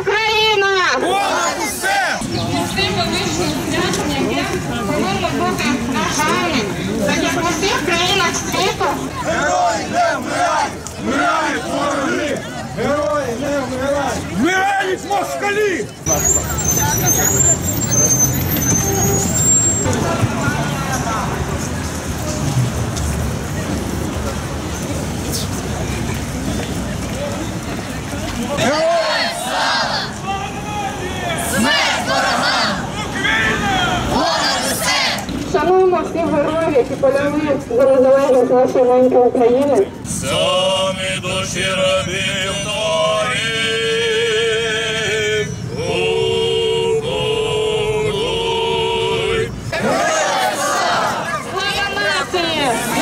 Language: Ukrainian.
Україна! Усе! Можливо, вищим святом, яке бути так як у всіх країнах світу. Герої не вмирають! Вмирають! Герої не вмирають! Вмирають москалі! Шануємо всіх героїв, які полягли за незалежність нашої маленької України. Самі душі родини. Yeah.